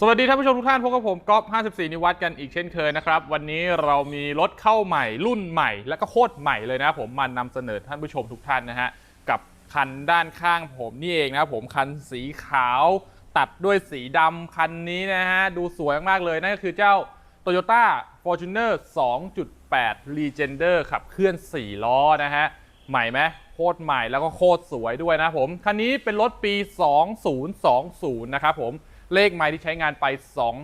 สวัสดีท่านผู้ชมทุกท่านพบกับผมก๊อฟ54 นิวัตกันอีกเช่นเคยนะครับ วันนี้เรามีรถเข้าใหม่รุ่นใหม่ และก็โคตรใหม่เลยนะครับผมมานำเสนอท่านผู้ชมทุกท่านนะฮะ กับคันด้านข้างผมนี่เองนะครับผมคันสีขาว ตัดด้วยสีดำคันนี้นะฮะ ดูสวยมากเลย นั่นก็คือเจ้า Toyota Fortuner 2.8 Legender ขับเคลื่อน 4 ล้อนะฮะ ใหม่ไหมโคตรใหม่แล้วก็โคตรสวยด้วยนะผมคันนี้เป็นรถปี 2020 นะครับผม เลขไมล์ที่ใช้งานไป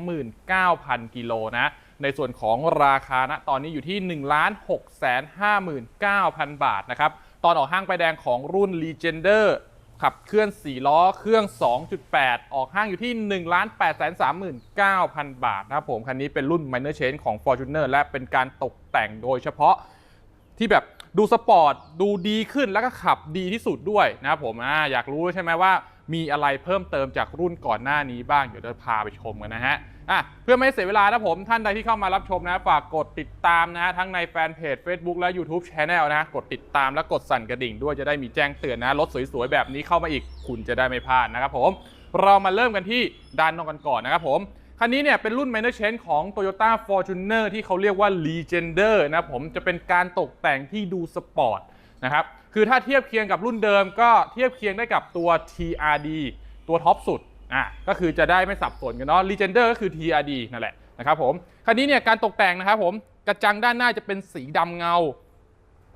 29,000 กิโลนะ ในส่วนของราคานะตอนนี้อยู่ที่ 1 6 5 9 0 0 0 บาทนะครับ ตอนออกห้างไปแดงของรุ่น Legender ขับเคลื่อน 4 ล้อ เครื่อง 2.8 ออกห้างอยู่ที่ 1 8 3 9 0 0 0 บาทนะครับผม คันนี้เป็นรุ่น Minor Change ของ Fortuner และเป็นการตกแต่งโดยเฉพาะที่แบบดูสปอร์ต ดูดีขึ้นแล้วก็ขับดีที่สุดด้วยนะครับผมออยากรู้ใช่ไหมว่า มีอะไรเพิ่มเติมจากรุ่นก่อนหน้านี้บ้าง เดี๋ยวจะพาไปชมกันนะฮะอะเพื่อไม่ให้เสียเวลานะผมท่านใดที่เข้ามารับชมนะฝากกดติดตามนะฮะทั้งในแฟนเพจ Facebook และ YouTube Channel นะกดติดตามและกดสั่นกระดิ่งด้วยจะได้มีแจ้งเตือนนะรถสวยๆแบบนี้เข้ามาอีกคุณจะได้ไม่พลาดนะครับผมเรามาเริ่มกันที่ด้านนอกกันก่อนนะครับผมคันนี้เนี่ยเป็นรุ่น Minor Change ของ Toyota Fortuner ที่เขาเรียกว่า Legender นะผมจะเป็นการตกแต่งที่ดูสปอร์ตนะครับ คือถ้าเทียบเคียงกับรุ่นเดิมก็เทียบเคียงได้กับตัว TRD ตัวท็อปสุดอะก็คือจะได้ไม่สับสนกันเนาะ Legender ก็คือ TRD นั่นแหละนะครับผมคันนี้เนี่ยการตกแต่งนะครับผมกระจังด้านหน้าจะเป็นสีดำเงา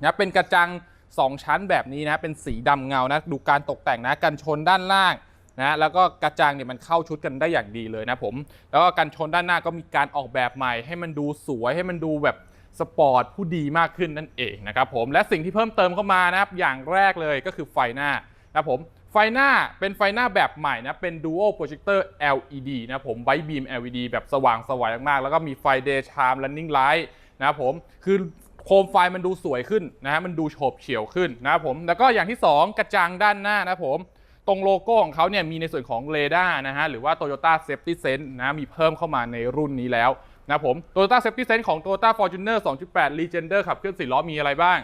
นะเป็นกระจัง 2 ชั้นแบบนี้นะเป็นสีดำเงานะดูการตกแต่งนะกันชนด้านล่างนะแล้วก็กระจังเนี่ยมันเข้าชุดกันได้อย่างดีเลยนะผมแล้วก็กันชนด้านหน้าก็มีการออกแบบใหม่ ให้มันดูสวยให้มันดูแบบ สปอร์ตผู้ดีมากขึ้นนั่นเองนะครับผมและสิ่งที่เพิ่มเติมเข้ามานะครับอย่างแรกเลยก็คือไฟหน้านะครับผมไฟหน้าเป็นไฟหน้าแบบใหม่นะเป็น Dual Projector LED นะผมไบบีม LED แบบสว่างสวยมาก แล้วก็มีไฟ Daytime Running Light นะครับผมคือโคมไฟมันดูสวยขึ้นนะฮะมันดูโฉบเฉี่ยวขึ้นนะครับผมแล้วก็อย่างที่ 2 กระจังด้านหน้านะครับผมตรงโลโก้ของเขาเนี่ยมีในส่วนของเรดาร์นะฮะหรือว่า Toyota Safety Sense นะมีเพิ่มเข้ามาในรุ่นนี้แล้ว นะผม Toyota Safety Sense ของ Toyota Fortuner 2.8 Legender ขับเคลื่อน4ล้อมีอะไรบ้าง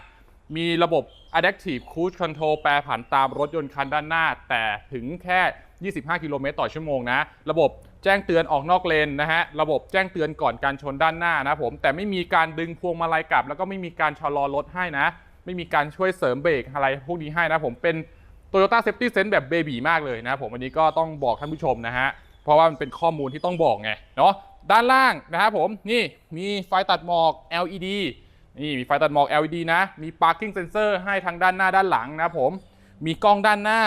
มีระบบ Adaptive Cruise Control แปรผันตามรถยนต์คันด้านหน้า แต่ถึงแค่ 25 กิโลเมตรต่อชั่วโมงนะ ระบบแจ้งเตือนออกนอกเลนนะฮะ ระบบแจ้งเตือนก่อนการชนด้านหน้านะผม แต่ไม่มีการดึงพวงมาลัยกลับ แล้วก็ไม่มีการชะลอรถให้นะ ไม่มีการช่วยเสริมเบรกอะไรพวกนี้ให้นะผม เป็น Toyota Safety Sense แบบเบบีมากเลยนะผม อันนี้ก็ต้องบอกท่านผู้ชมนะฮะ เพราะว่ามันเป็นข้อมูลที่ต้องบอกไง เนาะ ด้านล่างนะครับผมนี่มีไฟตัดหมอก LED นี่มีไฟตัดหมอก LED นะ มี parking sensor ให้ทั้งด้านหน้าด้านหลังนะครับผม มีกล้องด้านหน้า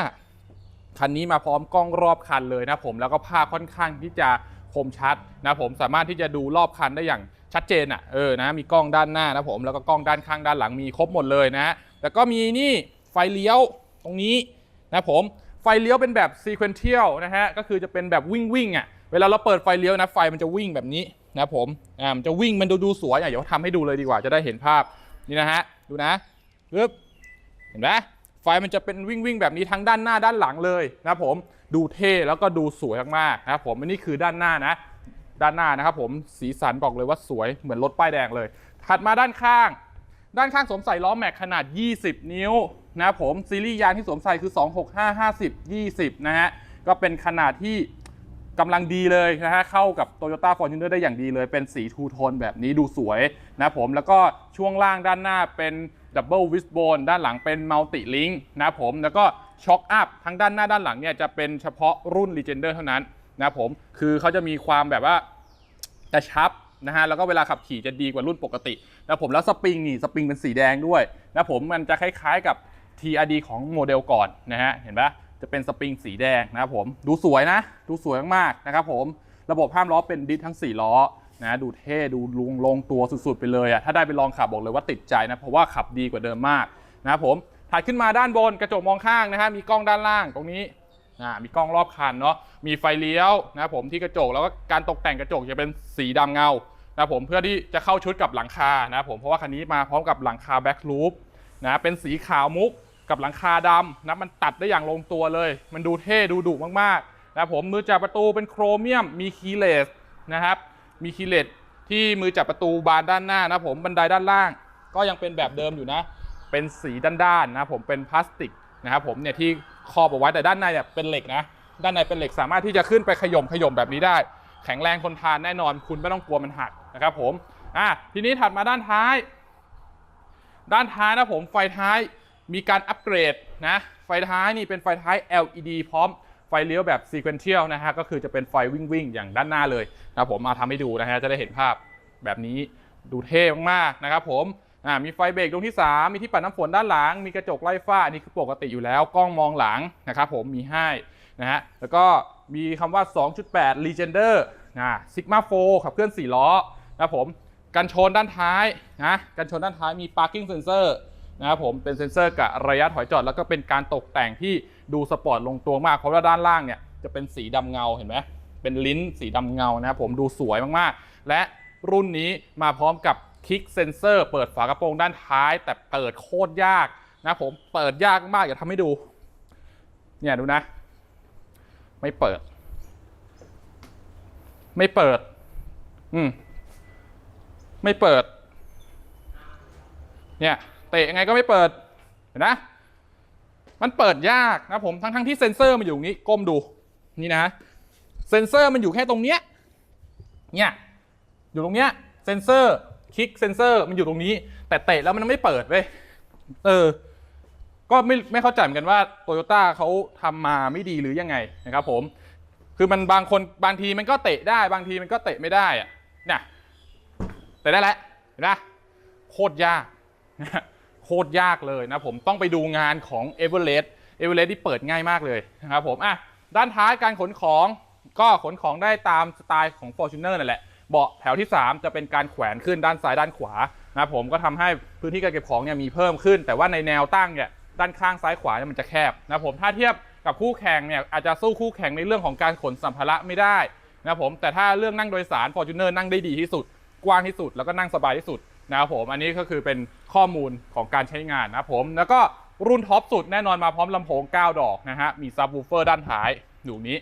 คันนี้มาพร้อมกล้องรอบคันเลยนะผมแล้วก็ภาพค่อนข้างที่จะคมชัดนะผมสามารถที่จะดูรอบคันได้อย่างชัดเจนอะเออนะมีกล้องด้านหน้านะผมแล้วก็กล้องด้านข้างด้านหลังมีครบหมดเลยนะฮะแล้วก็มีนี่ไฟเลี้ยวตรงนี้นะผมไฟเลี้ยวเป็นแบบ sequential นะฮะก็คือจะเป็นแบบวิ่งวิ่งอะ เวลาเราเปิดไฟเลี้ยวนะไฟมันจะวิ่งแบบนี้นะผมอ่ามันจะวิ่งมันดูดูสวยอะเดี๋ยวทำให้ดูเลยดีกว่าจะได้เห็นภาพนี่นะฮะดูนะปึ๊บเห็นไหมไฟมันจะเป็นวิ่งวิ่งแบบนี้ทั้งด้านหน้าด้านหลังเลยนะผมดูเท่แล้วก็ดูสวยมากๆนะผมอันนี้คือด้านหน้านะ ด้านหน้านะครับผมสีสันบอกเลยว่าสวยเหมือนรถป้ายแดงเลย ถัดมาด้านข้าง ด้านข้างสวมใส่ล้อแม็กขนาด 20 นิ้วนะผมซีรีส์ยางที่สวมใส่คือ 265 50 20 นะฮะก็เป็นขนาดที่ กำลังดีเลยนะฮะเข้ากับ Toyota Fortuner ได้อย่างดีเลย เป็นสีทูโทนแบบนี้ดูสวยนะผมแล้วก็ช่วงล่างด้านหน้าเป็น Double Wishbone ด้านหลังเป็น Multi Link นะผมแล้วก็ช็อคอัพทั้งด้านหน้าด้านหลังเนี่ยจะเป็นเฉพาะรุ่น Legender เท่านั้นนะผมคือเขาจะมีความแบบว่ากระชับนะฮะแล้วก็เวลาขับขี่จะดีกว่ารุ่นปกตินะผมแล้วสปริงนี่สปริงเป็นสีแดงด้วยนะผมมันจะคล้ายๆกับ TRD ของโมเดลก่อนนะฮะเห็นปะ จะเป็นสปริงสีแดงนะครับผมดูสวยนะ ดูสวยมากๆนะครับผมระบบห้ามล้อเป็นดิสทั้ง 4 ล้อนะดูเท่ดูลุงลงตัวสุดๆไปเลยอะถ้าได้ไปลองขับบอกเลยว่าติดใจนะเพราะว่าขับดีกว่าเดิมมากนะครับผมถัดขึ้นมาด้านบนกระจกมองข้างนะฮะมีกล้องด้านล่างตรงนี้อ่ามีกล้องรอบคันเนาะมีไฟเลี้ยวนะครับผมที่กระจกแล้วก็การตกแต่งกระจกจะเป็นสีดำเงานะครับผมเพื่อที่จะเข้าชุดกับหลังคานะครับผมเพราะว่าคันนี้มาพร้อมกับหลังคาแบ็คลูปนะเป็นสีขาวมุก กับหลังคาดำนะมันตัดได้อย่างลงตัวเลย มันดูเท่ดูดุมากๆนะผมมือจับประตูเป็นโครเมียมมีคีเลสนะครับ มีคีเลสที่มือจับประตูบานด้านหน้านะผมบันไดด้านล่าง ก็ยังเป็นแบบเดิมอยู่นะ เป็นสีด้านๆนะผมเป็นพลาสติกนะครับผมเนี่ยที่ครอบเอาไว้แต่ด้านในเนี่ยเป็นเหล็กนะด้านในเป็นเหล็กสามารถที่จะขึ้นไปขย่มขย่มแบบนี้ได้ แข็งแรงทนทานแน่นอน คุณไม่ต้องกลัวมันหักนะครับผมอะทีนี้ถัดมาด้านท้าย ด้านท้ายนะผมไฟท้าย มีการอัปเกรดนะไฟท้ายนี่เป็นไฟท้าย LED พร้อมไฟเลี้ยวแบบ sequential นะฮะก็คือจะเป็นไฟวิ่งวิ่งๆอย่างด้านหน้าเลยนะผมมาทำให้ดูนะฮะจะได้เห็นภาพแบบนี้ดูเท่มากๆนะครับผมอ่ามีไฟเบรกดวงที่ 3 มีที่ปัดน้ำฝนด้านหลัง มีกระจกไล่ฟ้าอันนี้คือปกติอยู่แล้วกล้องมองหลังนะครับผมมีให้นะฮะแล้วก็มีคำว่า 2.8 Legender นะ Sigma 4ขับเคลื่อน 4 ล้อนะครับผมกันชนด้านท้ายนะกันชนด้านท้ายมี parking sensor นะครับผมเป็นเซ็นเซอร์กับระยะถอยจอด แล้วก็เป็นการตกแต่งที่ดูสปอร์ตลงตัวมากเพราะว่าด้านล่างเนี่ยจะเป็นสีดำเงาเห็นไหมเป็นลิ้นสีดำเงานะครับผมดูสวยมากๆ และรุ่นนี้มาพร้อมกับคลิกเซนเซอร์ เปิดฝากระโปรงด้านท้าย แต่เปิดโคตรยากนะผมเปิดยากมากอย่าทำให้ดู เนี่ยดูนะ ไม่เปิด ไม่เปิด อืมไม่เปิด เนี่ย เตะยังไงก็ไม่เปิด เห็นนะ มันเปิดยากนะผมทั้งทั้งที่เซ็นเซอร์มันอยู่นี้ก้มดูนี่นะเซ็นเซอร์มันอยู่แค่ตรงเนี้ยเนี่ยอยู่ตรงเนี้ยเซ็นเซอร์คลิกเซ็นเซอร์มันอยู่ตรงนี้ แต่เตะแล้วมันไม่เปิดเว้ยเออก็ไม่ไม่เข้าใจเหมือนกันว่าโตโยต้าเขาทำมาไม่ดีหรือยังไงนะครับผม คือมันบางคนบางทีมันก็เตะได้บางทีมันก็เตะไม่ได้อะเนี่ยแต่ได้แล้วเห็นไหมโคตรยากนะ โคตรยากเลยนะผมต้องไปดูงานของ e v e r e s t e v e r e s t ที่เปิดง่ายมากเลยนะครับผมอะด้านท้ายการขนของก็ขนของได้ตามสไตล์ของ Fortuner นั่นแหละเบาะแถวที่ 3 จะเป็นการแขวนขึ้นด้านซ้ายด้านขวานะครับผมก็ทำให้พื้นที่การเก็บของเนี่ยมีเพิ่มขึ้น แต่ว่าในแนวตั้งเนี่ยด้านข้างซ้ายขวาเนี่ยมันจะแคบนะครับผมถ้าเทียบกับคู่แข่งเนี่ยอาจจะสู้คู่แข่งในเรื่องของการขนสัมภาระไม่ได้นะครับผมแต่ถ้าเรื่องนั่งโดยสาร Fortuner นั่งได้ดีที่สุด กว้างที่สุดแล้วก็นั่งสบายที่สุด นะครับผมอันนี้ก็คือเป็นข้อมูลของการใช้งานนะครับผมแล้วก็รุ่นท็อปสุดแน่นอนมาพร้อมลำโพง 9 ดอกนะฮะมีซับวูเฟอร์ด้านท้ายอยู่นี้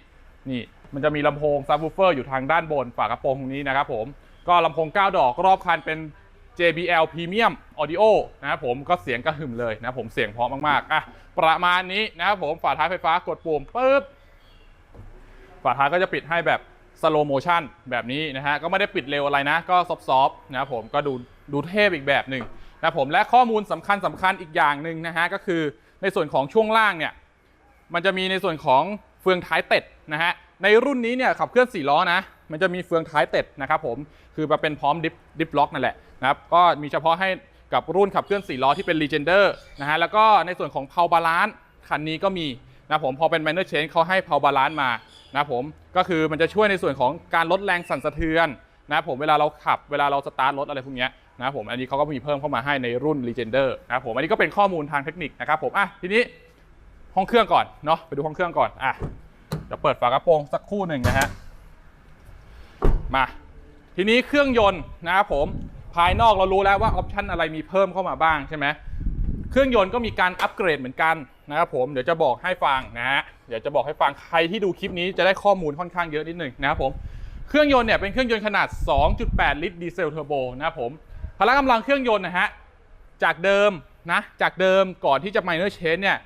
นี่มันจะมีลำโพงซับวูเฟอร์อยู่ทางด้านบนฝากระโปรงตรงนี้นะครับผมก็ลำโพง 9 ดอกรอบคันเป็น JBL Premium Audio นะครับผมก็เสียงกระหึ่มเลยนะผมเสียงเพราะมากๆอะประมาณนี้นะครับผมฝาท้ายไฟฟ้ากดปุ่มปุ๊บฝาท้ายก็จะปิดให้แบบ สโลโมชันแบบนี้นะฮะก็ไม่ได้ปิดเร็วอะไรนะ ก็ซอฟต์ๆนะครับผมก็ดูดูเทพอีกแบบหนึ่งนะครับผมและข้อมูลสำคัญสำคัญอีกอย่างหนึ่งนะฮะก็คือในส่วนของช่วงล่างเนี่ยมันจะมีในส่วนของเฟืองท้ายเต็ดนะฮะในรุ่นนี้เนี่ยขับเคลื่อน4ล้อนะมันจะมีเฟืองท้ายเต็ดนะครับผมคือมาเป็นพร้อมดิฟดิฟล็อกนั่นแหละนะครับก็มีเฉพาะให้กับรุ่นขับเคลื่อน4ล้อที่เป็น Legender นะฮะแล้วก็ในส่วนของ Power Balance คันนี้ก็มีนะผมพอเป็น Minor Change เขาให้ Power Balance มา นะผมก็คือมันจะช่วยในส่วนของการลดแรงสั่นสะเทือนนะผมเวลาเราขับเวลาเราสตาร์ทรถอะไรพวกนี้นะผมอันนี้เขาก็มีเพิ่มเข้ามาให้ในรุ่น Legender นะผมอันนี้ก็เป็นข้อมูลทางเทคนิคนะครับผมอะทีนี้ห้องเครื่องก่อนเนาะไปดูห้องเครื่องก่อนอะเดี๋ยวเปิดฝากระโปรงสักครู่หนึ่งนะฮะมา ทีนี้เครื่องยนต์นะครับผมภายนอกเรารู้แล้วว่าออปชันอะไรมีเพิ่มเข้ามาบ้างใช่ไหมเครื่องยนต์ก็มีการอัปเกรดเหมือนกัน นะครับผมเดี๋ยวจะบอกให้ฟังนะฮะเดี๋ยวจะบอกให้ฟังใครที่ดูคลิปนี้จะได้ข้อมูลค่อนข้างเยอะนิดหนึ่งนะครับผมเครื่องยนต์เนี่ยเป็นเครื่องยนต์ขนาด 2.8 ลิตรดีเซลเทอร์โบนะครับผมพละกำลังเครื่องยนต์นะฮะจากเดิมนะจากเดิมก่อนที่จะ minor change เนี่ย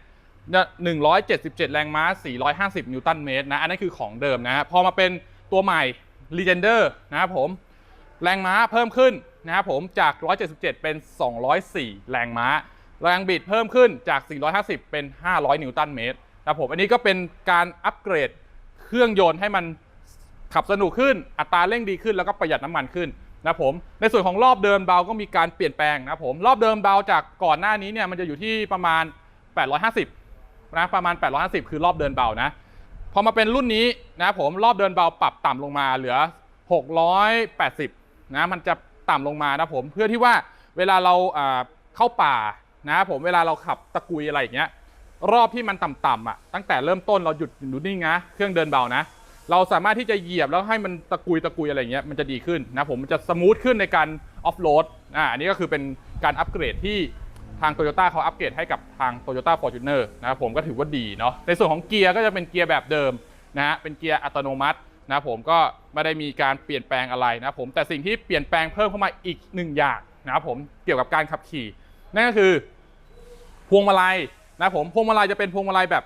177 แรงม้า 450 นิวตันเมตรนะอันนั้นคือของเดิมนะฮะพอมาเป็นตัวใหม่ Legender นะครับผมแรงม้าเพิ่มขึ้นนะครับผมจาก 177 เป็น 204 แรงม้า แรงบิดเพิ่มขึ้นจาก 450 เป็น 500 นิวตันเมตรนะครับผม อันนี้ก็เป็นการอัปเกรดเครื่องยนต์ให้มันขับสนุกขึ้น อัตราเร่งดีขึ้น แล้วก็ประหยัดน้ำมันขึ้นนะครับผม ในส่วนของรอบเดินเบาก็มีการเปลี่ยนแปลงนะครับผม รอบเดินเบาจากก่อนหน้านี้เนี่ยมันจะอยู่ที่ประมาณ 850นะประมาณ 850 คือรอบเดินเบานะ พอมาเป็นรุ่นนี้นะครับผมรอบเดินเบาปรับต่ำลงมาเหลือ 680นะมันจะต่ำลงมานะผมเพื่อที่ว่าเวลาเราเข้าป่า นะครับผมเวลาเราขับตะกุยอะไรอย่างเงี้ยรอบที่มันต่ำๆอะตั้งแต่เริ่มต้นเราหยุดหยุดนิ่งนะเครื่องเดินเบานะ เราสามารถที่จะเหยียบแล้วให้มันตะกุยตะกุยอะไรเงี้ยมันจะดีขึ้นนะผมมันจะสมูทขึ้นในการออฟโรดอ่าอันนี้ก็คือเป็นการอัปเกรดที่ทาง Toyota เขาอัปเกรดให้กับทาง Toyota Fortuner นะครับผมก็ถือว่าดีเนาะในส่วนของเกียร์ก็จะเป็นเกียร์แบบเดิมนะฮะเป็นเกียร์อัตโนมัตินะครับผมก็ไม่ได้มีการเปลี่ยนแปลงอะไรนะครับผมแต่สิ่งที่เปลี่ยนแปลงเพิ่มเข้ามาอีกหนึ่งอย่างนะครับผมเกี่ยวกับการขับขี่ นั่นก็คือพวงมาลัยนะผมพวงมาลัยจะเป็นพวงมาลัยแบบ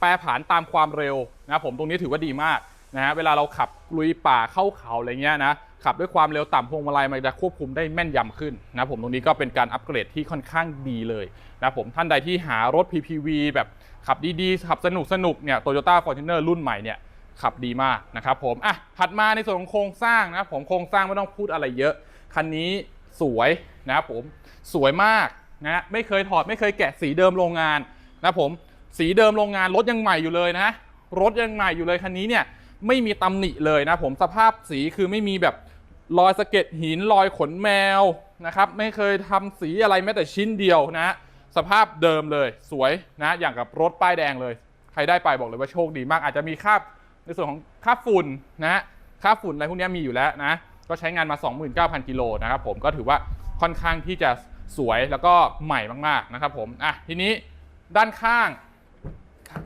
แปรผันตามความเร็วนะผมตรงนี้ถือว่าดีมากนะฮะเวลาเราขับลุยป่าเข้าเขาอะไรเงี้ยนะขับด้วยความเร็วต่ำพวงมาลัยมันจะควบคุมได้แม่นยำขึ้นนะผมตรงนี้ก็เป็นการอัปเกรดที่ค่อนข้างดีเลยนะผมท่านใดที่หารถ PPV แบบขับดีๆ ขับสนุกสนุกเนี่ย Toyota Fortuner รุ่นใหม่เนี่ยขับดีมากนะครับผมอะถัดมาในส่วนของโครงสร้างนะผมโครงสร้างไม่ต้องพูดอะไรเยอะ คันนี้ สวยนะครับผมสวยมากนะไม่เคยถอดไม่เคยแกะสีเดิมโรงงานนะผมสีเดิมโรงงานรถยังใหม่อยู่เลยนะรถยังใหม่อยู่เลยคันนี้เนี่ยไม่มีตำหนิเลยนะผมสภาพสีคือไม่มีแบบรอยสะเก็ดหินรอยขนแมวนะครับไม่เคยทำสีอะไรแม้แต่ชิ้นเดียวนะสภาพเดิมเลยสวยนะอย่างกับรถป้ายแดงเลย ใครได้ไปบอกเลยว่าโชคดีมาก อาจจะมีคราบในส่วนของค่าฝุ่นนะค่าฝุ่นอะไรพวกนี้มีอยู่แล้วนะ ก็ใช้งานมา 29,000 กิโลนะครับผมก็ถือว่าค่อนข้างที่จะสวยแล้วก็ใหม่มากๆนะครับผมอะทีนี้ด้านข้าง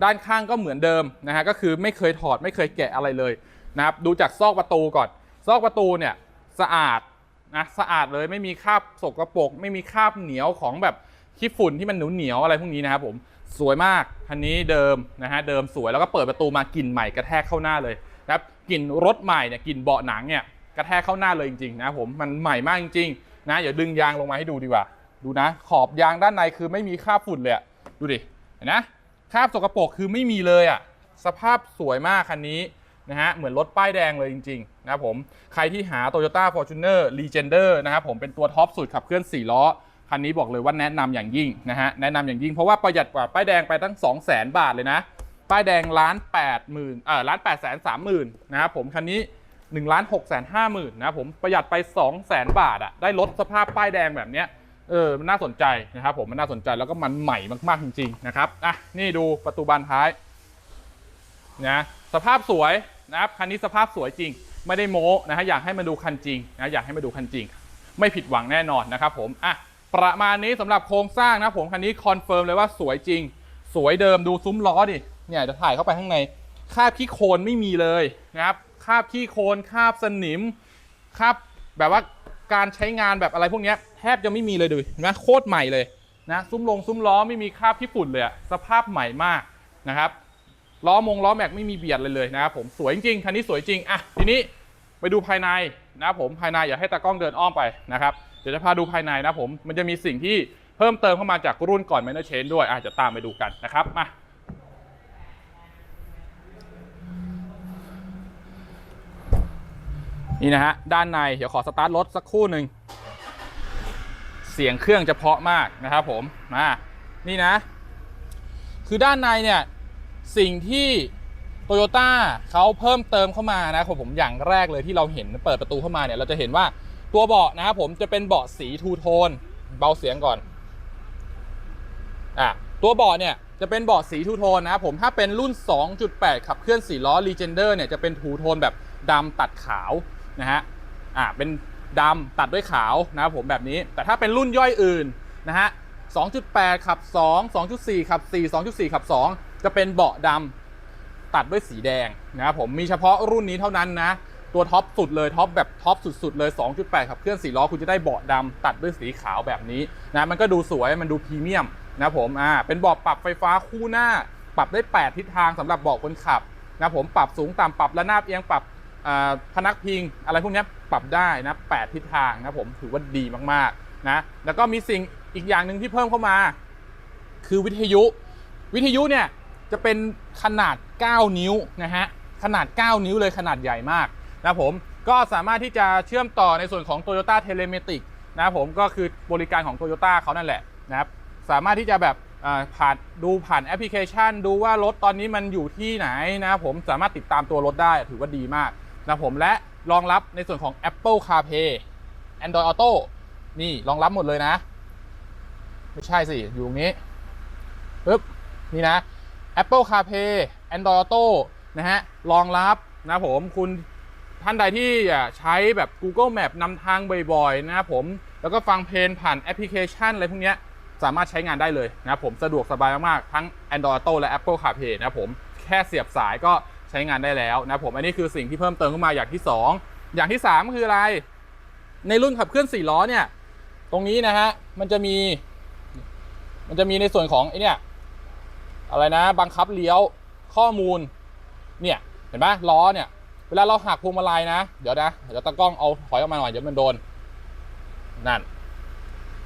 ด้านข้างก็เหมือนเดิมนะฮะก็คือไม่เคยถอดไม่เคยแกะอะไรเลยนะครับดูจากซอกประตูก่อน ซอกประตูเนี่ยสะอาดนะสะอาดเลยไม่มีคราบสกรปรกไม่มีคราบเหนียวของแบบขี้ฝุ่นที่มันเหนียวเหนียวอะไรพวกนี้นะครับผมสวยมากคันนี้เดิมนะฮะเดิมสวยแล้วก็เปิดประตูมากลิ่นใหม่กระแทกเข้าหน้าเลยนะครับกลิ่นรถใหม่เนี่ยกลิ่นเบาะหนังเนี่ย กระแทกเข้าหน้าเลยจริงๆนะผมมันใหม่มากจริงๆนะเดี๋ยวดึงยางลงมาให้ดูดีกว่า ดูนะ ขอบยางด้านในคือไม่มีคราบฝุ่นเลยดูดิเห็นนะคราบสกปรกคือไม่มีเลยอะสภาพสวยมากคันนี้นะฮะเหมือนรถป้ายแดงเลยจริงๆนะครับผมใครที่หา Toyota Fortuner Legender นะครับผมเป็นตัวท็อปสุดขับเคลื่อน 4 ล้อ คันนี้บอกเลยว่าแนะนำอย่างยิ่งนะฮะแนะนำอย่างยิ่งเพราะว่าประหยัดกว่าป้ายแดงไปตั้ง 2 0 0 0 0 0บาทเลยนะ ป้ายแดงล้านแปดหมื่นเอ่อล้านแปดแสนสามหมื่นนะครับผมคันนี้ 1ล้านหกแสนห้าหมื่นนะผมประหยัดไป 2 0 0แสนบาทอะได้รถสภาพป้ายแดงแบบเนี้ยเออมันน่าสนใจนะครับผมมันน่าสนใจแล้วก็มันใหม่มากๆจริงๆนะครับอะนี่ดูประตูบานท้ายนะสภาพสวยนะครับคันนี้สภาพสวยจริง ไม่ได้โม้นะฮะอยากให้มาดูคันจริงนะอยากให้มาดูคันจริง ไม่ผิดหวังแน่นอนนะครับผมอะประมาณนี้สำหรับโครงสร้างนะผมคันนี้คอนเฟิร์มเลยว่าสวยจริง สวยเดิมดูซุ้มล้อดิเนี่ยจะถ่ายเข้าไปข้างในคาบขี้โคลนไม่มีเลยนะครับ คราบขี้โคลนคราบสนิมครับแบบว่าการใช้งานแบบอะไรพวกนี้แทบจะไม่มีเลยดูเห็นะโคตรใหม่เลยนะซุ้มลงซุ้มล้อไม่มีคราบที่ฝุ่นเลยอะสภาพใหม่มากนะครับล้อมงล้อแม็กไม่มีเบียดเลยเลยนะครับผมสวยจริงคันนี้สวยจริงอะทีนี้ไปดูภายในนะครับผมภายในอย่าให้ตากล้องเดินอ้อมไปนะครับเดี๋ยวจะพาดูภายในนะผมมันจะมีสิ่งที่เพิ่มเติมเข้ามาจากรุ่นก่อน m a n เชนด้วยอาจจะตามไปดูกันนะครับมา นี่นะฮะ ด้านใน เดี๋ยวขอสตาร์ทรถสักครู่หนึ่ง เสียงเครื่องจะเพาะมากนะครับผม มา นี่นะ คือด้านในเนี่ย สิ่งที่โตโยต้าเขาเพิ่มเติมเข้ามานะครับผมอย่างแรกเลยที่เราเห็นเปิดประตูเข้ามาเนี่ยเราจะเห็นว่าตัวเบาะนะครับผมจะเป็นเบาะสีทูโทน เบาเสียงก่อนอะตัวเบาะเนี่ยจะเป็นเบาะสีทูโทนนะครับผมถ้าเป็นรุ่น 2.8 ขับเคลื่อน4ล้อ Legender เนี่ยจะเป็นทูโทนแบบดำตัดขาว นะฮะอ่าเป็นดำตัดด้วยขาวนะครับผมแบบนี้แต่ถ้าเป็นรุ่นย่อยอื่นนะฮะ2.8 ขับ 2 2.4 ขับ 4 2.4 ขับ 2 จะเป็นเบาะดำตัดด้วยสีแดงนะครับผมมีเฉพาะรุ่นนี้เท่านั้นนะตัวท็อปสุดเลยท็อปแบบท็อปสุดๆเลย 2.8 ขับเคลื่อน4ล้อคุณจะได้เบาะดำตัดด้วยสีขาวแบบนี้นะมันก็ดูสวยมันดูพรีเมียมนะผมอ่าเป็นเบาะปรับไฟฟ้าคู่หน้า ปรับได้ 8 ทิศทางสำหรับเบาะคนขับนะผมปรับสูงต่ำปรับระนาบเอียงปรับ พนักพิงอะไรพวกนี้ปรับได้นะ8ทิศทางนะผมถือว่าดีมากๆนะแล้วก็มีสิ่งอีกอย่างหนึ่งที่เพิ่มเข้ามา คือวิทยุ วิทยุเนี่ยจะเป็นขนาด 9 นิ้วนะฮะขนาด 9 นิ้วเลยขนาดใหญ่มากนะผมก็สามารถที่จะเชื่อมต่อในส่วนของ Toyota Telematic นะผมก็คือบริการของ Toyota เขานั่นแหละนะครับสามารถที่จะแบบผ่านดูผ่านแอปพลิเคชัน ดูว่ารถตอนนี้มันอยู่ที่ไหนนะผมสามารถติดตามตัวรถได้ถือว่าดีมาก นะผมและรองรับในส่วนของ Apple CarPlay Android Auto นี่รองรับหมดเลยนะ ไม่ใช่สิ อยู่ตรงนี้ปึ๊บนี่นะ Apple CarPlay Android Auto นะฮะรองรับนะผมคุณท่านใดที่อะใช้แบบ Google Map นำทางบ่อยๆ นะครับผม แล้วก็ฟังเพลงผ่านแอปพลิเคชันอะไรพวกนี้สามารถใช้งานได้เลยนะครับผมสะดวกสบายมากๆ ทั้ง Android Auto และ Apple CarPlay นะครับผม แค่เสียบสายก็ ใช้งานได้แล้วนะผมอันนี้คือสิ่งที่เพิ่มเติมเข้ามาอย่างที่ 2 อย่างที่ 3 คืออะไร ในรุ่นขับเคลื่อน4ล้อเนี่ย ตรงนี้นะฮะมันจะมี มันจะมีในส่วนของไอเนี่ยอะไรนะบังคับเลี้ยวข้อมูลเนี่ยเห็นไหมล้อเนี่ยเวลาเราหักพวงมาลัยนะเดี๋ยวนะเดี๋ยวตากล้องเอาถอยออกมาหน่อยเดี๋ยวมันโดนนั่น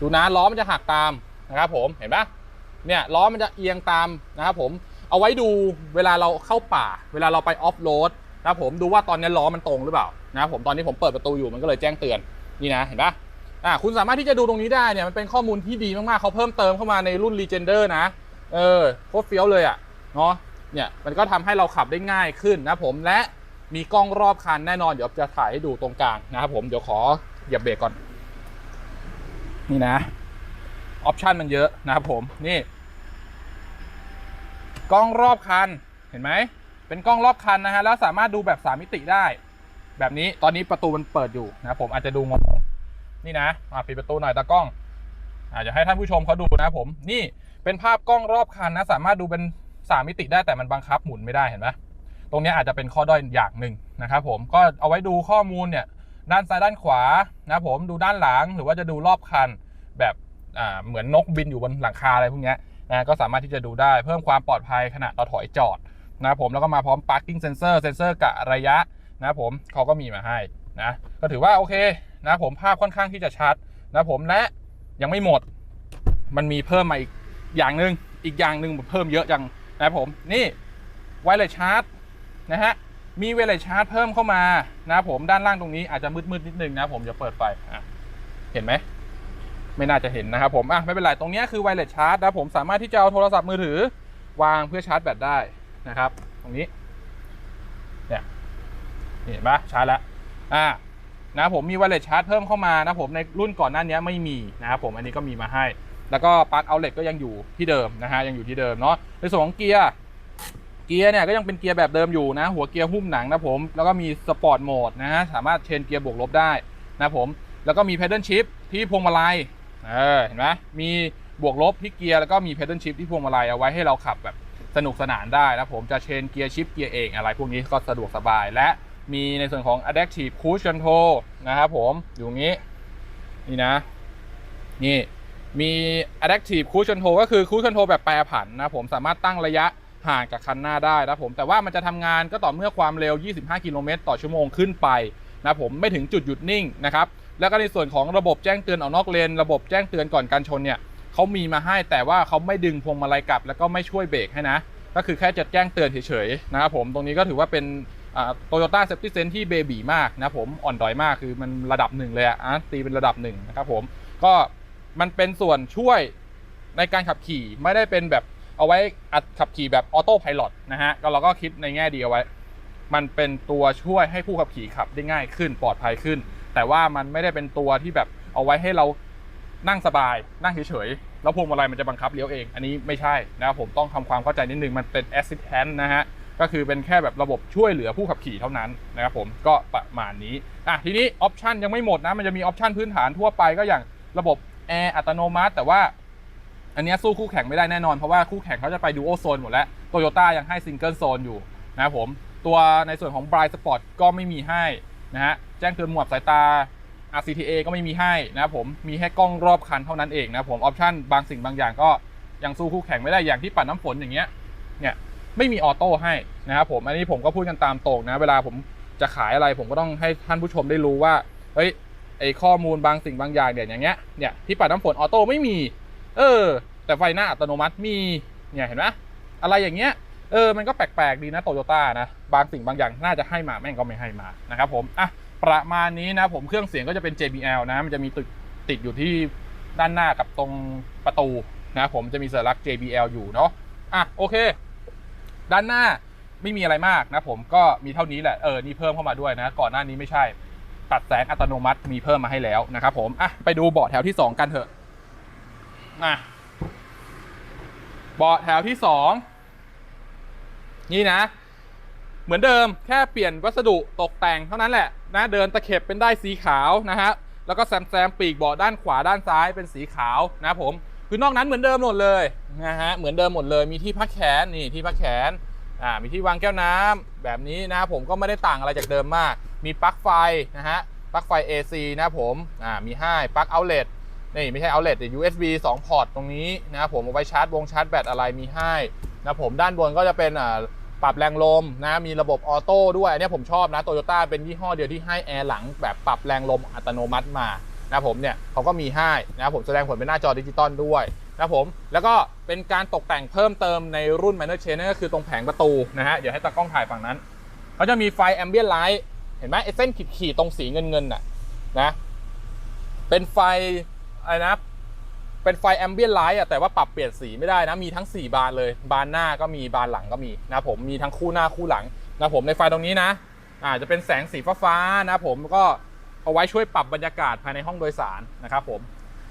ดูนะล้อมันจะหักตามนะครับผมเห็นปะเนี่ยล้อมันจะเอียงตามนะครับผม เอาไว้ดูเวลาเราเข้าป่า เวลาเราไปออฟโรดนะครับผมดูว่าตอนนี้ล้อมันตรงหรือเปล่านะครับผมตอนนี้ผมเปิดประตูอยู่มันก็เลยแจ้งเตือนนี่นะเห็นปะอ่าคุณสามารถที่จะดูตรงนี้ได้เนี่ยมันเป็นข้อมูลที่ดีมากๆเขาเพิ่มเติมเข้ามาในรุ่น Legender นะเออโคตรเฟี้ยวเลยอะ่ะเนาะเนี่ยมันก็ทำให้เราขับได้ง่ายขึ้นนะผมและมีกล้องรอบคันแน่นอนเดี๋ยวจะถ่ายให้ดูตรงกลางนะครับผมเดี๋ยวขอเหยียบเบรกก่อน นี่นะออปชันมันเยอะนะครับผมนี่ กล้องรอบคันเห็นไหมเป็นกล้องรอบคันนะฮะแล้วสามารถดูแบบ 3 มิติได้ แบบนี้ตอนนี้ประตูมันเปิดอยู่นะผมอาจจะดูงงนี่นะอะปิดประตูหน่อยตากล้อง อาจจะให้ท่านผู้ชมเขาดูนะผมนี่เป็นภาพกล้องรอบคันนะสามารถดูเป็น3มิติได้แต่มันบังคับหมุนไม่ได้เห็นไหมตรงนี้อาจจะเป็นข้อด้อยอย่างหนึ่งนะครับผมก็เอาไว้ดูข้อมูลเนี่ยด้านซ้ายด้านขวานะผมดูด้านหลังหรือว่าจะดูรอบคันแบบเหมือนนกบินอยู่บนหลังคาอะไรพวกนี้ นะก็สามารถที่จะดูได้เพิ่มความปลอดภัยขณะเราถอยจอดนะผมแล้วก็มาพร้อม parking sensor เซนเซอร์กะระยะนะผมเขาก็มีมาให้นะก็ถือว่าโอเคนะผมภาพค่อนข้างที่จะชัดนะผมและยังไม่หมด มันมีเพิ่มมาอีกอย่างหนึ่งอีกอย่างหนึ่งเพิ่มเยอะจังนะผมนี่ไวเลสชาร์จนะฮะมีไวเลสชาร์จเพิ่มเข้ามานะผมด้านล่างตรงนี้อาจจะมืดๆนิดนึงนะผมจะเปิดไฟเห็นไหม ไม่น่าจะเห็นนะครับผมอะไม่เป็นไรตรงนี้คือไวเลสชาร์จนะผมสามารถที่จะเอาโทรศัพท์มือถือ วางเพื่อชาร์จแบตได้นะครับ ตรงนี้เนี่ยเห็นปะชาร์จแล้วอ่านะผมมีไวเลสชาร์จเพิ่มเข้ามานะผมในรุ่นก่อนหน้านี้ไม่มีนะครับผมอันนี้ก็มีมาให้ แล้วก็ปลั๊กเอาเล็กก็ยังอยู่ที่เดิมนะฮะยังอยู่ที่เดิมเนาะในส่วนของเกียร์เกียร์เนี่ยก็ยังเป็นเกียร์แบบเดิมอยู่นะ หัวเกียร์หุ้มหนังนะผมแล้วก็มีสปอร์ตโหมดนะฮะสามารถเชนเกียร์บวกลบได้นะผมแล้วก็มี pedal shift ที่พวงมาลัย เออเห็นไหมมีบวกลบที่เกียร์แล้วก็มี pedal shift ที่พวงมาลัยเอาไว้ให้เราขับแบบสนุกสนานได้นะผมจะเชนเกียร์ชิปเกียร์เองอะไรพวกนี้ก็สะดวกสบายและมีในส่วนของ adaptive cruise control นะครับผมอยู่ตรงนี้นี่นะ นี่มี adaptive cruise control ก็คือ cruise control แบบแปรผันนะผมสามารถตั้งระยะห่างจากคันหน้าได้นะผมแต่ว่ามันจะทำงานก็ต่อเมื่อความเร็ว 25 กิโลเมตรต่อชั่วโมงขึ้นไปนะผมไม่ถึงจุดหยุดนิ่งนะครับ แล้วก็ในส่วนของระบบแจ้งเตือนออกนอกเลน ระบบแจ้งเตือนก่อนการชนเนี่ยเขามีมาให้แต่ว่าเขาไม่ดึงพวงมาลัยกลับ แล้วก็ไม่ช่วยเบรกให้นะ ก็คือแค่จะแจ้งเตือนเฉยๆนะครับผมตรงนี้ก็ถือว่าเป็นโตโยต้าเซฟตี้เซนที่เบบีมากนะผมอ่อนดอยมากคือมันระดับหนึ่งเลยอะอะตีเป็นระดับหนึ่งนะครับผมก็มันเป็นส่วนช่วยในการขับขี่ไม่ได้เป็นแบบเอาไว้อัดขับขี่แบบออโต้พายロนะฮะก็เราก็คิดในแง่ดีเอาไว้ มันเป็นตัวช่วยให้ผู้ขับขี่ขับได้ง่ายขึ้นปลอดภัยขึ้น แต่ว่ามันไม่ได้เป็นตัวที่แบบเอาไว้ให้เรานั่งสบาย นั่งเฉยๆ แล้วพวงมาลัยมันจะบังคับเลี้ยวเอง อันนี้ไม่ใช่นะครับผมต้องทำความเข้าใจนิดนึง มันเป็น assistant นะฮะ ก็คือเป็นแค่แบบระบบช่วยเหลือผู้ขับขี่เท่านั้นนะครับผมก็ประมาณนี้อะทีนี้ออปชันยังไม่หมดนะ มันจะมีออปชันพื้นฐานทั่วไปก็อย่างระบบแอร์อัตโนมัติ แต่ว่าอันนี้สู้คู่แข่งไม่ได้แน่นอน เพราะว่าคู่แข่งเขาจะไปดูโอโซนหมดแล้วโตโยต้ายังให้ซิงเกิลโซนอยู่นะครับผมตัวในส่วนของ Bright Spot ก็ไม่มีให้ นะฮะแจ้งเตือนหมวดสายตา RCTA ก็ไม่มีให้นะครับผมมีแค่กล้องรอบคันเท่านั้นเองนะครับผมออปชั่นบางสิ่งบางอย่างก็ยังสู้คู่แข่งไม่ได้อย่างที่ปัดน้ำฝนอย่างเงี้ยเนี่ยไม่มีออโต้ให้นะครับผมอันนี้ผมก็พูดกันตามตรงนะเวลาผมจะขายอะไรผมก็ต้องให้ท่านผู้ชมได้รู้ว่าเฮ้ยไอข้อมูลบางสิ่งบางอย่างเนี่ยอย่างเงี้ยเนี่ยที่ปัดน้ำฝนออโต้ไม่มี เออ แต่ไฟหน้าอัตโนมัติมีเนี่ยเห็นไหมอะไรอย่างเงี้ย เออมันก็แปลกๆดีนะโตโยต้านะ บางสิ่งบางอย่างน่าจะให้มาแม่งก็ไม่ให้มานะครับผมอะประมาณนี้นะผมเครื่องเสียงก็จะเป็น JBL นะมันจะมีติดติดอยู่ที่ด้านหน้ากับตรงประตูนะผมจะมีสัญลักษณ์ JBL อยู่เนาะอะโอเค ด้านหน้าไม่มีอะไรมากนะผมก็มีเท่านี้แหละเออนี่เพิ่มเข้ามาด้วยนะ ก่อนหน้านี้ไม่ใช่ ตัดแสงอัตโนมัติมีเพิ่มมาให้แล้วนะครับผมอะไปดูเบาะแถวที่ 2 กันเถอะอะเบาะแถวที่สอง นี่นะ เหมือนเดิมแค่เปลี่ยนวัสดุตกแต่งเท่านั้นแหละนะเดินตะเข็บเป็นได้สีขาวนะฮะแล้วก็แซมแซมปีกเบาะด้านขวาด้านซ้ายเป็นสีขาวนะผมคือนอกนั้นเหมือนเดิมหมดเลยนะฮะเหมือนเดิมหมดเลยมีที่พักแขนนี่ที่พักแขนอ่ามีที่วางแก้วน้ำแบบนี้นะผมก็ไม่ได้ต่างอะไรจากเดิมมาก มีปลั๊กไฟนะฮะปลั๊กไฟ AC นะผมอ่ามีให้ปลั๊กเอาเล t นี่ไม่ใช่ outlet แต่ USB 2 พอร์ตตรงนี้นะผมเอาไว้ชาร์จวงชาร์จแบตอะไรมีให้นะผมด้านบนก็จะเป็นอ่า ปรับแรงลมนะมีระบบออโต้ด้วยอันนี้ผมชอบนะโตโยต้าเป็นยี่ห้อเดียวที่ให้แอร์หลังแบบปรับแรงลมอัตโนมัติมานะผมเนี่ยเขาก็มีให้นะผมแสดงผลเป็นหน้าจอดิจิตอลด้วยนะผมแล้วก็เป็นการตกแต่งเพิ่มเติมในรุ่น Minor Chain นั่นก็คือตรงแผงประตูนะฮะเดี๋ยวให้ตากล้องถ่ายฝั่งนั้นเขาจะมีไฟแอมเบียนไลท์เห็นไหมไอ้เส้นขีดๆตรงสีเงินเงินๆน่ะนะเป็นไฟอะไรนะ เป็นไฟแอมเบียนไลท์อะแต่ว่าปรับเปลี่ยนสีไม่ได้นะ มีทั้ง 4 บานเลย บานหน้าก็มีบานหลังก็มีนะผมมีทั้งคู่หน้าคู่หลังนะผมในไฟตรงนี้นะอ่าจะเป็นแสงสีฟ้าๆนะผมก็เอาไว้ช่วยปรับบรรยากาศภายในห้องโดยสารนะครับผม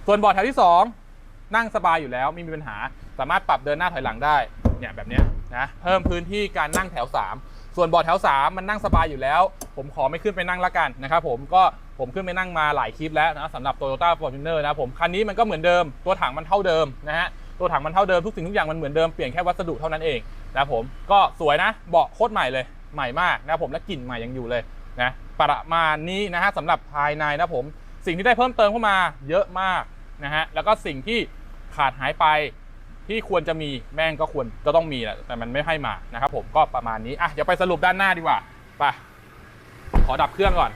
ส่วนเบาะแถวที่ 2 นั่งสบายอยู่แล้วไม่มีปัญหาสามารถปรับเดินหน้าถอยหลังได้เนี่ยแบบนี้นะเพิ่มพื้นที่การนั่งแถว 3 ส่วนเบาะแถว 3 มันนั่งสบายอยู่แล้ว ผมขอไม่ขึ้นไปนั่งละกันนะครับผมก็ ผมขึ้นไปนั่งมาหลายคลิปแล้วนะสำหรับ Toyota Fortuner นะผมคันนี้มันก็เหมือนเดิมตัวถังมันเท่าเดิมนะฮะตัวถังมันเท่าเดิมทุกสิ่งทุกอย่างมันเหมือนเดิมเปลี่ยนแค่วัสดุเท่านั้นเองนะผมก็สวยนะเบาะโคตรใหม่เลยใหม่มากนะผมและกลิ่นใหม่ยังอยู่เลยนะประมาณนี้นะฮะสำหรับภายในนะผมสิ่งที่ได้เพิ่มเติมเข้ามาเยอะมากนะฮะแล้วก็สิ่งที่ขาดหายไปที่ควรจะมีแม่งก็ควรจะต้องมีแหละแต่มันไม่ให้มานะครับผมก็ประมาณนี้อะเดี๋ยวไปสรุปด้านหน้าดีกว่าไปขอดับเครื่องก่อน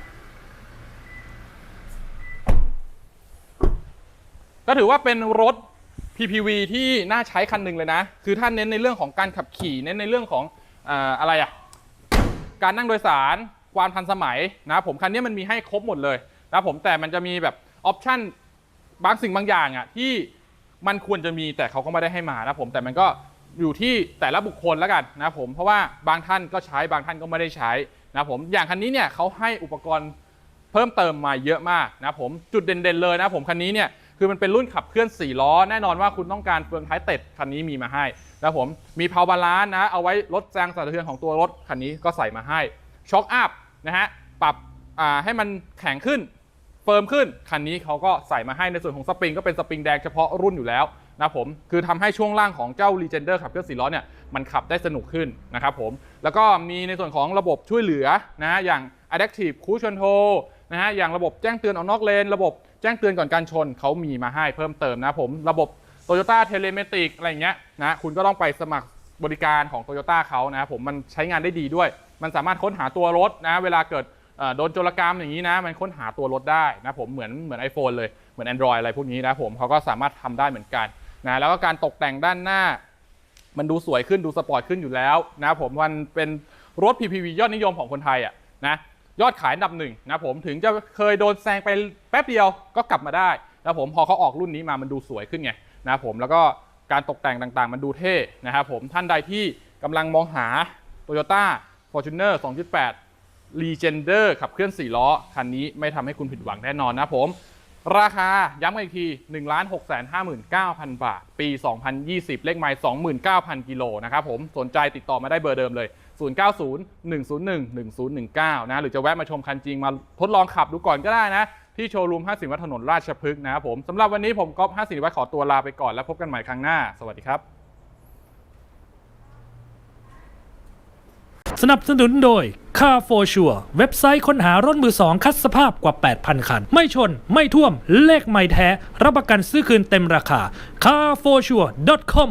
ก็ถือว่าเป็นรถ PPV ที่น่าใช้คันหนึ่งเลยนะ คือท่านเน้นในเรื่องของการขับขี่ เน้นในเรื่องของออะไรอะการนั่งโดยสารความทันสมัยนะผมคันนี้มันมีให้ครบหมดเลยนะผมแต่มันจะมีแบบออปชั่นบางสิ่งบางอย่างอะที่มันควรจะมีแต่เขาก็ไม่ได้ให้มานะผมแต่มันก็อยู่ที่แต่ละบุคคลแล้วกันนะผมเพราะว่าบางท่านก็ใช้บางท่านก็ไม่ได้ใช้นะผมอย่างคันนี้เนี่ยเขาให้อุปกรณ์เพิ่มเติมมาเยอะมากนะผมจุดเด่นๆเลยนะผมคันนี้เนี่ย คือมันเป็นรุ่นขับเคลื่อน 4 ล้อ แน่นอนว่าคุณต้องการเฟืองท้ายเต็ดคันนี้มีมาให้นะผมมีพาวบาลานนะ เอาไว้ลดแรงสั่นสะเทือนของตัวรถคันนี้ก็ใส่มาให้ช็อคอัพนะฮะปรับให้มันแข็งขึ้นเฟิร์มขึ้นคันนี้เขาก็ใส่มาให้ในส่วนของสปริงก็เป็นสปริงแดงเฉพาะรุ่นอยู่แล้วนะผมคือทำให้ช่วงล่างของเจ้า Legender ขับเคลื่อน4ล้อเนี่ยมันขับได้สนุกขึ้นนะครับผมแล้วก็มีในส่วนของระบบช่วยเหลือนะอย่าง Adaptive Cruise Control นะฮะอย่างระบบแจ้งเตือนออกนอกเลน ระบบ จ้งเตือนก่อนการชนเขามีมาให้เพิ่มเติมนะผม ระบบ Toyota Telematic อะไรเงี้ยนะคุณก็ต้องไปสมัครบริการของ Toyota เขานะผมมันใช้งานได้ดีด้วย มันสามารถค้นหาตัวรถนะเวลาเกิดโดนโจรกรรมอย่างนี้นะ มันค้นหาตัวรถได้นะผมเหมือนเหมือน iPhone เลยเหมือน Android อะไรพวกนี้นะผมเขาก็สามารถทำได้เหมือนกันนะแล้วก็การตกแต่งด้านหน้า มันดูสวยขึ้นดูสปอร์ตขึ้นอยู่แล้วนะผมมันเป็นรถ PPV ยอดนิยมของคนไทยอะนะ ยอดขายอันดับหนึ่งนะผมถึงจะเคยโดนแซงไปแป๊บเดียวก็กลับมาได้นะผมพอเขาออกรุ่นนี้มามันดูสวยขึ้นไงนะผมแล้วก็การตกแต่งต่างๆ มันดูเท่นะครับผมท่านใดที่กำลังมองหา Toyota Fortuner 2.8 Legender ขับเคลื่อน 4 ล้อ คันนี้ไม่ทำให้คุณผิดหวังแน่นอนนะผม ราคาย้ำกันอีกที 1 6 5 9 0 0 0 บาท ปี 2020 เลขไมล์29,000 กิโลนะครับผมสนใจติดต่อมาได้เบอร์เดิมเลย 0901011019 นะหรือจะแวะมาชมคันจริงมาทดลองขับดูก่อนก็ได้นะ ที่โชว์รูม 50 วัดถนนราชพฤกษ์นะครับผมสำหรับวันนี้ผมก๊อฟ50 วัดขอตัวลาไปก่อนแล้วพบกันใหม่ครั้งหน้า สวัสดีครับ สนับสนุนโดย Car for Sure เว็บไซต์ค้นหารถมือสองคัดสภาพกว่า 8,000 คัน ไม่ชน ไม่ท่วม เลขไม่แท้ รับประกันซื้อคืนเต็มราคา carforsure.com